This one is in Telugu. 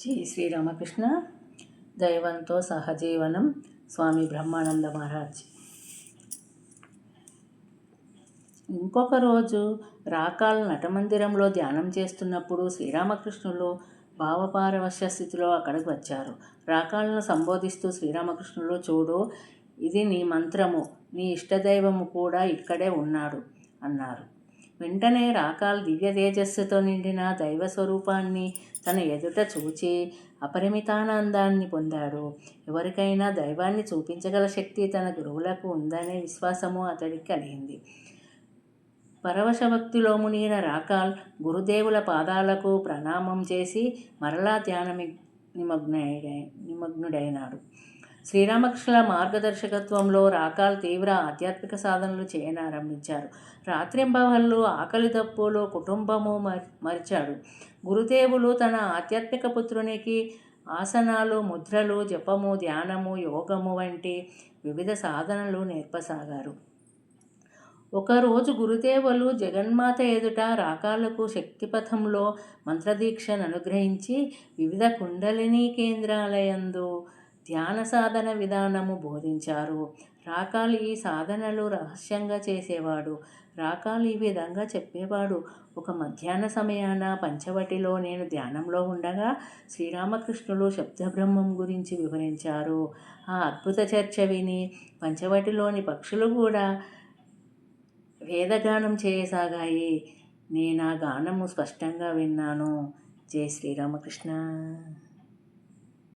జై శ్రీరామకృష్ణ దైవంతో సహజీవనం స్వామి బ్రహ్మానంద మహారాజ్. ఇంకొక రోజు రాకాల నటమందిరంలో ధ్యానం చేస్తున్నప్పుడు శ్రీరామకృష్ణులు భావపారవశ్య స్థితిలో అక్కడికి వచ్చారు. రాకాలను సంబోధిస్తూ శ్రీరామకృష్ణులు చూడు ఇది నీ మంత్రము నీ ఇష్టదైవము కూడా ఇక్కడే ఉన్నాడు అన్నారు. వెంటనే రాకాల్ దివ్య తేజస్సుతో నిండిన దైవ స్వరూపాన్ని తన ఎదుట చూచి అపరిమితానందాన్ని పొందాడు. ఎవరికైనా దైవాన్ని చూపించగల శక్తి తన గురువులకు ఉందనే విశ్వాసము అతడికి కలిగింది. పరవశభక్తిలో మునిగిన రాకాల్ గురుదేవుల పాదాలకు ప్రణామం చేసి మరలా ధ్యానమి నిమగ్న నిమగ్నుడైనాడు. శ్రీరామకృష్ణుల మార్గదర్శకత్వంలో రాకాల్ తీవ్ర ఆధ్యాత్మిక సాధనలు చేయనారంభించారు. రాత్రింబవళ్ళు ఆకలి దప్పులో కుటుంబము మరిచాడు. గురుదేవులు తన ఆధ్యాత్మిక పుత్రునికి ఆసనాలు ముద్రలు జపము ధ్యానము యోగము వంటి వివిధ సాధనలు నేర్పసాగారు. ఒకరోజు గురుదేవులు జగన్మాత ఎదుట రాకాలకు శక్తిపథంలో మంత్రదీక్షను అనుగ్రహించి వివిధ కుండలిని కేంద్రాలయందు ధ్యాన సాధన విధానము బోధించారు. రాకాలు ఈ సాధనలు రహస్యంగా చేసేవాడు. రాకాలు ఈ విధంగా చెప్పేవాడు. ఒక మధ్యాహ్న సమయాన పంచవటిలో నేను ధ్యానంలో ఉండగా శ్రీరామకృష్ణులు శబ్దబ్రహ్మం గురించి వివరించారు. ఆ అద్భుత చర్చ విని పంచవటిలోని పక్షులు కూడా వేదగానం చేయసాగాయి. నేను ఆ గానము స్పష్టంగా విన్నాను. జై శ్రీరామకృష్ణ.